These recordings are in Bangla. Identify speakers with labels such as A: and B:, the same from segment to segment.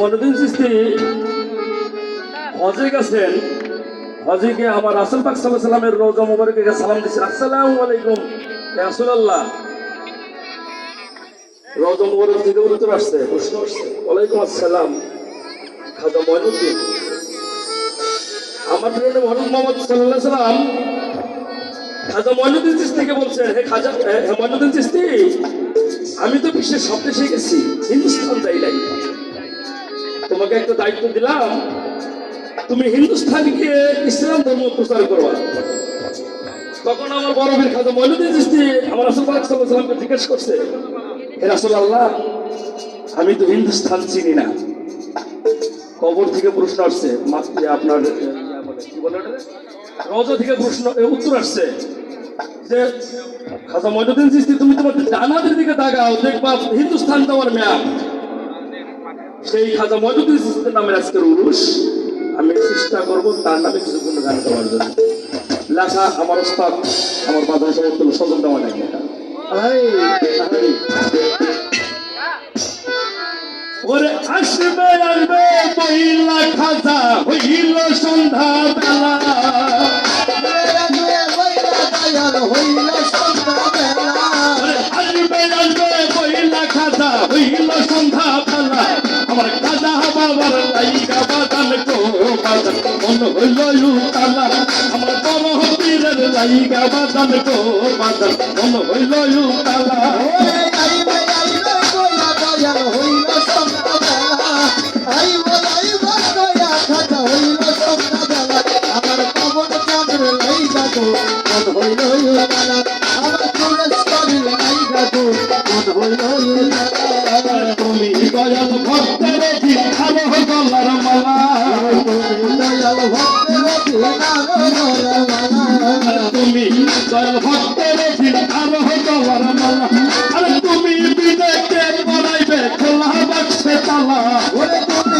A: মনুদ্দিন চিস্তি হজে গেছেন হজে গিয়ে আমার রাসুল পাক সাল্লাহ সাল্লামের রোজা মুবারকে সালাম দিচ্ছেন। আসসালামু আলাইকুম। রাসূলুল্লাহ। রোজা মুবারক থেকে উত্তর আসছে প্রশ্ন আসছে ওয়ালাইকুম আসসালাম। খাজা মঈনুদ্দিন আমার প্রিয় নবী হযরত মুহাম্মদ আলাইহি সাল্লাম খাজা মঈনুদ্দিন চিস্তিকে বলছেন, হে খাজা, হে মঈনুদ্দিন চিস্তি আমি তো বিশ্বের সব দেশে গেছি, হিন্দুস্তান যাই নাই। তোমাকে একটা দায়িত্ব দিলাম, তুমি হিন্দুস্তান গিয়ে ইসলাম ধর্ম প্রচার করবা। তখন আমার বড় বীর খাজা মইনুদ্দিন চিস্তি আমার রাসূল সাল্লামকে জিজ্ঞেস করছে, হে রাসূলুল্লাহ আমি তো হিন্দুস্তান চিনি না। কবর থেকে প্রশ্ন আসছে মাতৃ আপনার কি বলে? রওজা থেকে প্রশ্ন উত্তর আসছে যে খাজা মইনুদ্দিন তুমি তোমার ডানাদের দিকে তাকাও, দেখবা হিন্দুস্তান তোমার ম্যাপ সেই খাজা মইনুদ্দিন চিস্তির নামের আজকের উরুষ আমি চেষ্টা করব তার নামে কিছু গুণ গান দেওয়ার জন্য। লেখা আমার ওস্তাদ, আমার বাজার সমর্থন সদন দেওয়া নাই। ওরে আসবে আসবে মহিলা খাজা, হইল সন্ধ্যা বেলা আসবে আসবে হইল আমার বাবার লাইগা বাদান কো বাদান মন হইল উতালা। আমার বড় হবিরের লাইগা বাদান কো বাদান মন হইল উতালা। তুমি বিদেকে পড়াইবে খোলা বাক্সে তালা। আরে তুমি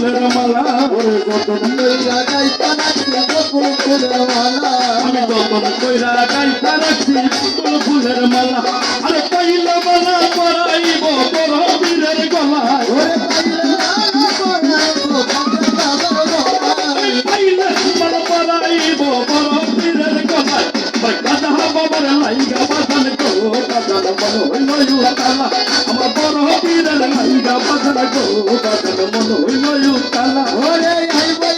A: ফুলের মালা। ওরে যতন আমি যতন কইরা গাইতা রাখছি বকুল ফুলের মালা। আরে পাইলা মালা পরাইব বড় বীরের গলায়। হইল তালা আমার বড় বীরের লাইগা বাজান গো বাজান মন হইল তালা আরে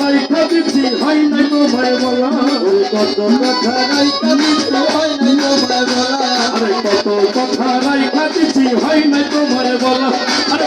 A: রাইখা দিচ্ছি হয় নাই তো ভয় বলা। কত কথা আরে কত কথা রাইখা দিচ্ছি হয় নাই তো ভয় বলা। আরে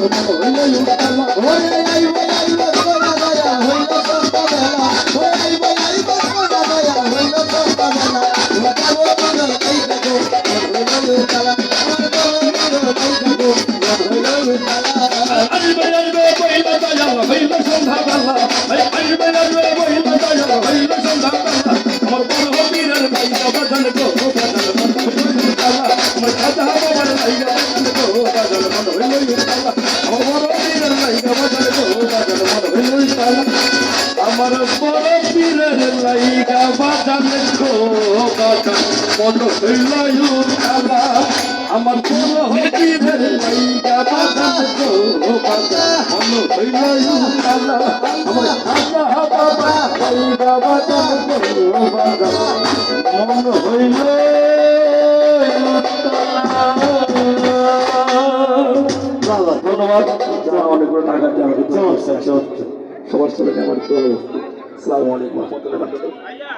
A: 「俺のために」আমার বড় পীরের লাইগা বাজান গো বাজান মন হইল আমার বড় পীরের
B: লাইগা বাজান গো
A: বাজান মন হইল খেলা আমার খাজা বাবা লাইগা মন হইল ধন্যবাদ অনেকগুলো টাকা দেওয়া হচ্ছে সবার সাথে আমার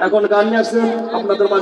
A: এখন গান নিয়ে আসছেন আপনাদের মাঝে